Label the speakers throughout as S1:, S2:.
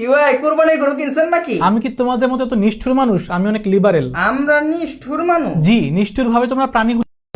S1: কি ভাই কুরবানির গরু কিনছেন নাকি?
S2: আমি কি তোমাদের মতো এত নিষ্ঠুর মানুষ? আমি অনেক লিবারেল
S1: আমরা নিষ্ঠুর মানুষ।
S2: জি নিষ্ঠুর ভাবে তোমরা প্রাণী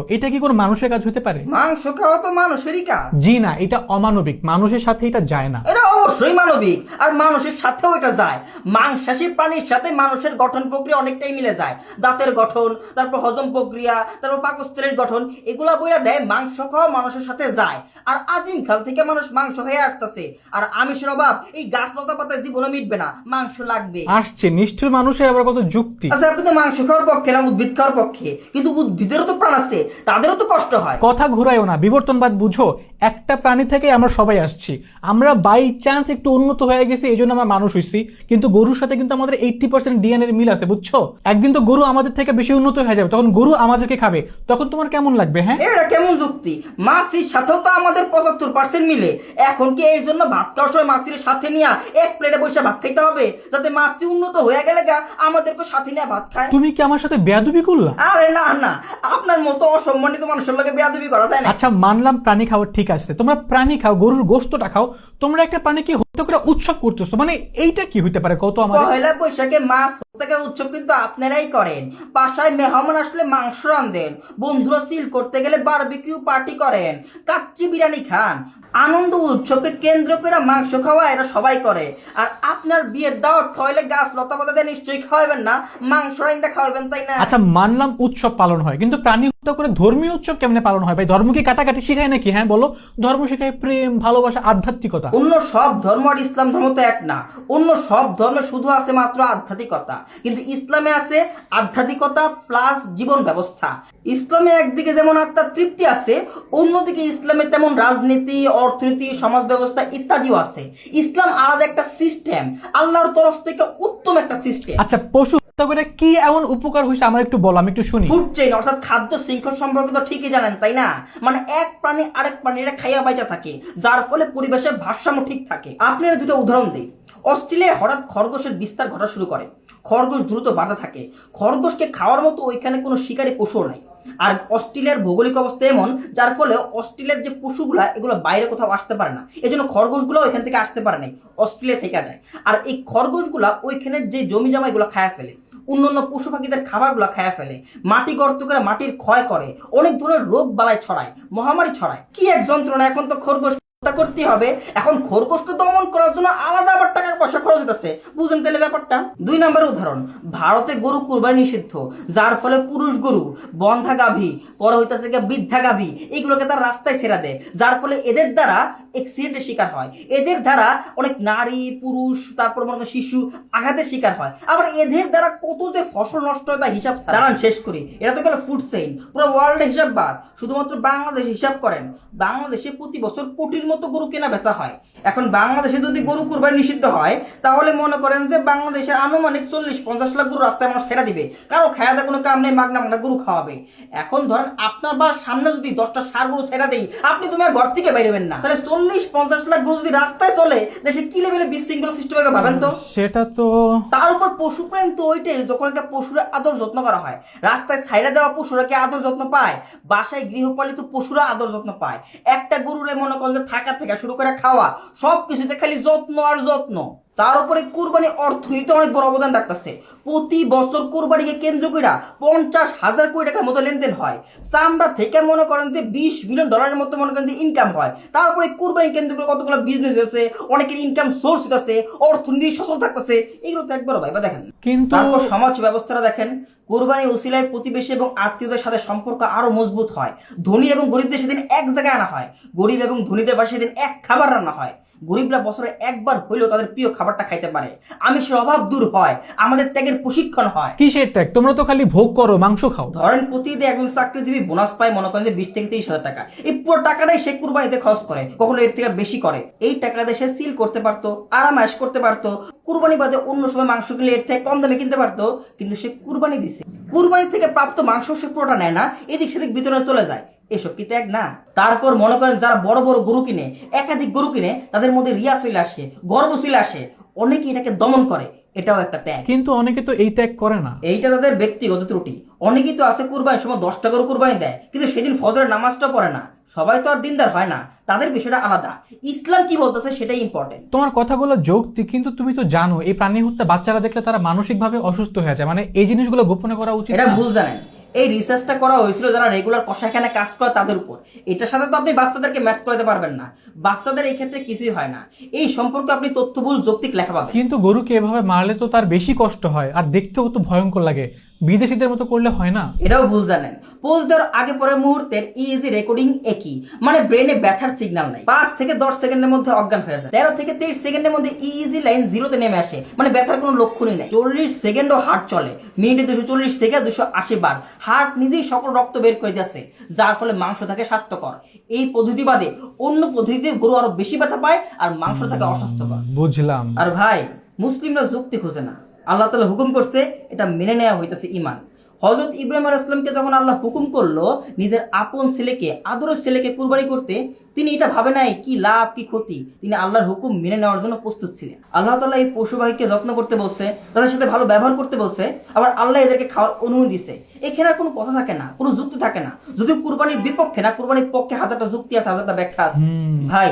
S2: এটা কি কোনো মানুষের কাজ হতে পারে?
S1: মাংস খাওয়া তো মানুষেরই কাজ।
S2: জি না এটা অমানবিক। মানুষের সাথে এটা যায় না।
S1: এটা অবশ্যই মানবিক। আর মানুষের সাথেও এটা যায়। মাংসাশী প্রাণীর সাথে মানুষের গঠন প্রক্রিয়া অনেকটাই মিলে যায়। দাঁতের গঠন তারপর হজম প্রক্রিয়া তারপর পাকস্থলীর গঠন এগুলা বইয়া দেয় মাংস খাওয়া মানুষের সাথে যায়। আর আদিম কাল থেকে মানুষ মাংস হয়ে আসতেছে। আর আমিষের অভাব এই গাছ লতা পাতা জীবনে মিটবে না। মাংস লাগবে।
S2: আসছে নিষ্ঠুর মানুষের আবার কত যুক্তি।
S1: আচ্ছা আপনি তো মাংস খাওয়ার পক্ষে না উদ্ভিদ খাওয়ার পক্ষে। কিন্তু উদ্ভিদেরও তো প্রাণ আছে তাদেরও তো কষ্ট হয়।
S2: কথা ঘুরাইও না। বিবর্তনবাদ বুঝো একটা প্রাণী থেকে আমরা সবাই আসছি। আমরা বাই চান্স একটু উন্নত হয়ে গেছি এই জন্য আমরা মানুষ হইছি। কিন্তু গরুর সাথে কিন্তু আমাদের এইটটি পার্সেন্ট ডিএনএর মিল আছে বুঝছ? একদিন তো গরু আমাদের থেকে বেশি উন্নত হয়ে যাবে তখন গরু আমাদেরকে খাবে। তখন তোমার কেমন লাগবে হ্যাঁ?
S1: এটা কেমন যুক্তি? মাসির সাথেও তো আমাদের পঁচাত্তর পার্সেন্ট মিলে। এখন কি এই জন্য ভাত খাওয়ার সময় মাসির সাথে নিয়ে এক প্লেটে বসে ভাত খাইতে হবে? যাতে মাসি উন্নত হয়ে গেলে গা আমাদেরকে সাথে নিয়ে ভাত খায়।
S2: তুমি কি আমার সাথে বেয়াদুবি করলা?
S1: আরে না না। আপনার মতো অসম্মানিত মানুষের লোকে বেয়াদবি করা যায় না।
S2: আচ্ছা মানলাম প্রাণী খাওয়া ঠিক আছে। তোমরা প্রাণী খাও গরুর গোস্তটা খাও। তোমরা একটা হত্যা করে উৎসব করতেছো। মানে এইটা কি হইতে পারে? কত আমার
S1: পয়লা বৈশাখে মাছ হত্যাকার উৎসব কিন্তু আপনারাই করেন। বাসায় মেহমান আসলে মাংস রান্ধেন বন্ধুরা সিল করতে গেলে বারবিকিউ পার্টি করেন। কাচ্চি বিরিয়ানি খান। আনন্দ উৎসবকে কেন্দ্র করে মাংস খাওয়া এটা সবাই করে। আর আপনার বিয়ের দাওয়াত খাওয়াইলে গাছ লতা পাতা দিয়ে নিশ্চয়ই খাওয়াবেন না মাংস রাইন্দা খাওয়াবেন তাই না?
S2: আচ্ছা মানলাম উৎসব পালন হয় কিন্তু প্রাণী হত্যা করে ধর্মীয় উৎসব কেমনে পালন হয়? ভাই ধর্ম কি কাটাকাটি শেখায় নাকি? হ্যাঁ বলো। ধর্ম শেখায় প্রেম ভালোবাসা আধ্যাত্মিকতা।
S1: অন্য সব ধর্ম আর ইসলাম ধর্ম তো এক না। অন্য সব ধর্মে শুধু আছে মাত্র আধ্যাত্মিকতা। কিন্তু ইসলামে আছে আধ্যাত্মিকতা প্লাস জীবন ব্যবস্থা। ইসলামে একদিকে যেমন আত্মার তৃপ্তি আছে অন্যদিকে ইসলামে তেমন রাজনীতি অর্থনীতি সমাজ ব্যবস্থা ইত্যাদিও আছে। ইসলাম আলাদা একটা সিস্টেম আল্লাহর তরফ থেকে উত্তম একটা সিস্টেম
S2: আচ্ছা পশু হত্যা এটা কি এমন উপকার হয়েছে আমার একটু বলো, আমি একটু শুনি।
S1: ফুড চেইন অর্থাৎ খাদ্য শৃঙ্খল সম্পর্কে তো ঠিকই জানেন, তাই না? মানে এক প্রাণী আরেক প্রাণীরা খাইয়া বাইচা থাকে, যার ফলে পরিবেশের ভারসাম্য ঠিক থাকে। আপনার দুটো উদাহরণ দিই। অস্ট্রেলিয়ায় হঠাৎ খরগোশের বিস্তার ঘটা শুরু করে। খরগোশ দ্রুত বাড়তে থাকে। খরগোশকে খাওয়ার মতো ওইখানে কোনো শিকারী পশুও নাই। আর অস্ট্রেলিয়ার ভৌগোলিক অবস্থা এমন, যার ফলে অস্ট্রেলিয়ার যে পশুগুলা, এগুলো বাইরে কোথাও আসতে পারে না। এই জন্য খরগোশগুলো ওইখান থেকে আসতে পারে নাই, অস্ট্রেলিয়া থেকে যায়। আর এই খরগোশগুলা ওইখানের যে জমি জমা এগুলো খায়া ফেলে অন্যান্য পশু পাখিদের খাবারগুলো খায়া ফেলে। মাটি গর্ত করে মাটির ক্ষয় করে। অনেক ধরনের রোগ বালাই ছড়ায়, মহামারী ছড়ায়। কি এক যন্ত্রণা, এখন তো খরগোশ হত্যা করতে হবে। এখন খরগোশকে দমন করার জন্য আলাদা আবার টাকা পয়সা খরচ হতেছে বুঝেন তাহলে ব্যাপারটা? দুই নম্বর উদাহরণ, ভারতে গরু কুরবানি নিষিদ্ধ, যার ফলে পুরুষ গরু বন্ধা গাভী পরে হইতেছে গিয়ে বৃদ্ধা গাভী এগুলোকে তার রাস্তায় ছেড়ে দেয়। যার ফলে এদের দ্বারা অ্যাক্সিডেন্টের শিকার হয়। এদের দ্বারা অনেক নারী, পুরুষ, তারপর মনে শিশু আঘাতের শিকার হয়। আবার এদের দ্বারা কত যে ফসল নষ্ট হয় তা হিসাব দাঁড়ান, শেষ করি। এটা তো গেল ফুড চেইন পুরো ওয়ার্ল্ডে হিসাব বাদ। শুধুমাত্র বাংলাদেশ হিসাব করেন। বাংলাদেশে প্রতি বছর কোটির মতো গরু কেনা বেচা হয়। এখন বাংলাদেশে যদি গরু কুরবানি নিষিদ্ধ হয়, তাহলে মনে করেন যে বাংলাদেশের আনুমানিক চল্লিশ, পঞ্চাশ লাখ গরু রাস্তায় মানুষ ছেড়ে দিবে। কারও খায়া কোনো কাম নেই, মাগনা মাগনা গরু খাওয়াবে। এখন ধরেন আপনার বা সামনে যদি দশটা সার গরু ছেড়ে দেই, আপনি তোমার ঘর থেকে বেরোবেন না। তাহলে চল্লিশ পঞ্চাশ লাখ গরু যদি রাস্তায় চলে দেশে কি লেভেলে বিশৃঙ্খলা সৃষ্টি হবে ভাবেন তো?
S2: সেটা তো
S1: তার উপর পশু প্রেম তো ওইটাই যখন একটা পশুর আদর যত্ন করা হয়। রাস্তায় ছাইড়া দেওয়া পশুরা কি আদর যত্ন পায়? বাসায় গৃহপালিত পশুরা আদর যত্ন পায়। একটা গরুরে মনে করেন যে থাকা থেকে শুরু করে খাওয়া সব কিছুতে খালি যত্ন আর যত্ন। তার উপরে কুরবানি অর্থনীতি অনেক বড় অবদান রাখতেছে। প্রতি বছর কুরবানিকে কেন্দ্র করে পঞ্চাশ হাজার কোটি টাকার মতো লেনদেন হয়। চামড়া থেকে মনে করেন যে বিশ বিলিয়ন ডলারের মতো মনে করেন যে ইনকাম হয়। তারপরে কুরবানি কেন্দ্র করে কতগুলো বিজনেস আছে অনেকের ইনকাম সোর্স আছে অর্থনীতি সচল থাকতেছে এগুলো তো একবার ভাইবা দেখেন।
S2: কিন্তু
S1: সমাজ ব্যবস্থাটা দেখেন কোরবানি উসিলায় প্রতিবেশী এবং আত্মীয়দের সাথে সম্পর্ক আরও মজবুত হয়। ধনী এবং গরিবদের সেদিন এক জায়গায় আনা হয়। গরিব এবং ধনীদের বাসায় সেদিন এক খাবার রান্না হয়। গরিবরা বছরে একবার হইলেও তাদের প্রিয় খাবারটা খাইতে পারে। আমিষের অভাব দূর হয়। আমাদের ত্যাগের প্রশিক্ষণ হয়।
S2: কিসের ত্যাগ? তোমরা তো খালি ভোগ করো মাংস খাও।
S1: ধরেন প্রতিদিন একজন চাকরিজীবী বোনাস পায় মনে করেন যে বিশ থেকে তিরিশ হাজার টাকা। এই পুরো টাকাটাই সে কুরবানিতে খরচ করে। কখনো এর থেকে বেশি করে। এই টাকাটা সে সিল করতে পারতো আরামায়াস করতে পারতো। কুরবানি বাদে অন্য সময় মাংস কিনলে এর থেকে কম দামে কিনতে পারতো। কিন্তু সে কুরবানি দিছে। কুরবানি থেকে প্রাপ্ত মাংস সে পুরোটা নেয় না, এদিক সেদিক বিতরণে চলে যায়। এসব কি ত্যাগ? না। তারপর মনে করেন যারা বড় বড় গরু কিনে, একাধিক গরু কিনে, তাদের মধ্যে রিয়া চলে আসে, গর্ব চলে আসে। অনেকে এটাকে দমন করে এটাও একটা ত্যাগ।
S2: কিন্তু অনেকে তো এই ত্যাগ করে না।
S1: এইটা তাদের ব্যক্তিগত ত্রুটি। অনেকেই তো আছে কুরবানির সময় দশটা করে কুরবানি দেয় কিন্তু সেদিন ফজরের নামাজটা পড়ে না। সবাই তো আর দিনদার হয় না তাদের বিষয়টা আলাদা। ইসলাম কি বলতেছে সেটাই ইম্পর্টেন্ট
S2: তোমার কথাগুলো যৌক্তিক কিন্তু তুমি তো জানো এই প্রাণী হত্যা বাচ্চারা দেখলে তারা মানসিকভাবে অসুস্থ হয়ে যায়। মানে এই জিনিসগুলো গোপনে করা উচিত
S1: এটা। ভুল জানেন। এই রিসার্চটা করা হয়েছিল যারা রেগুলার কষাখানে কাজ করে তাদের উপর। এটার সাথে তো আপনি বাচ্চাদেরকে ম্যাচ করাতে পারবেন না। বাচ্চাদের এই ক্ষেত্রে কিছুই হয় না। এই সম্পর্কে আপনি তথ্যবহুল যৌক্তিক লেখা পাবেন।
S2: কিন্তু গরুকে এভাবে মারলে তো তার বেশি কষ্ট হয়, আর দেখতেও তো ভয়ঙ্কর লাগে। বিদেশিদের মতো করলে হয় না?
S1: এটাও ভুল জানেন। পোস্ট দেওয়ার আগে পরের মুহূর্তের ইজি রেকর্ডিং একই। মানে ব্রেনে ব্যথার সিগন্যাল নাই। পাঁচ থেকে দশ সেকেন্ডের মধ্যে অজ্ঞান হয়ে যায়। তেরো থেকে তেইশ সেকেন্ডের মধ্যে ইজি লাইন জিরোতে নেমে আসে। মানে ব্যথার কোনো লক্ষণই নেই। চল্লিশ সেকেন্ডও হার্ট চলে। মিনিটে দুশো চল্লিশ থেকে দুশো আশি বার। হার্ট নিজেই সকল রক্ত বের করে দিচ্ছে যার ফলে মাংস থাকে স্বাস্থ্যকর। এই পদ্ধতি বাদে অন্য পদ্ধতিতে গরু আরও বেশি ব্যথা পায় আর মাংস থাকে অস্বাস্থ্যকর।
S2: বুঝলাম।
S1: আর ভাই মুসলিমরা যুক্তি খোঁজে না। আল্লাহ তালা হুকুম করছে এটা মেনে নেওয়া হইতেছে ইমান হজরত ইব্রাহিম আল ইসলামকে যখন আল্লাহ হুকুম করল নিজের আপন ছেলেকে আদরের ছেলেকে কুরবানি করতে তিনি এটা ভাবে নাই কি লাভ কি ক্ষতি? তিনি আল্লাহর হুকুম মেনে নেওয়ার জন্য প্রস্তুত ছিলেন। আল্লাহ তালা এই পশুবাহীকে যত্ন করতে বলছে তাদের সাথে ভালো ব্যবহার করতে বলছে আবার আল্লাহ এদেরকে খাওয়ার অনুমতি দিছে। এখানে আর কোনো কথা থাকে না কোনো যুক্তি থাকে না। যদিও কুরবানির বিপক্ষে না কুরবানির পক্ষে হাজারটা যুক্তি আছে হাজারটা ব্যাখ্যা আছে। ভাই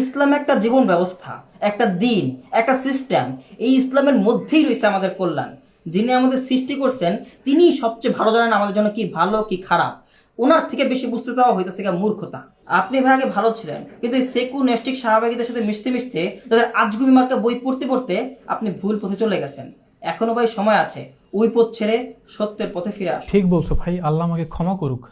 S1: ইসলাম একটা জীবন ব্যবস্থা, একটা দিন, একটা সিস্টেম এই ইসলামের মধ্যেই রয়েছে আমাদের কল্যাণ। যিনি আমাদের সৃষ্টি করছেন, তিনিই সবচেয়ে ভালো জানেন আমাদের জন্য কি ভালো, কি খারাপ। ওনার থেকে বেশি বুঝতে চাওয়া হইতেছে মূর্খতা। আপনি ভাই আগে ভালো ছিলেন, কিন্তু সেকু নেস্টিক সাহাবাগীদের সাথে মিশতে মিশতে, তাদের আজগুবি মার্কা বই পড়তে পড়তে আপনি ভুল পথে চলে গেছেন। এখনও ভাই সময় আছে, ওই পথ ছেড়ে সত্যের পথে ফিরে আসুন।
S2: ঠিক বলছো ভাই, আল্লাহ আমাকে ক্ষমা করুক।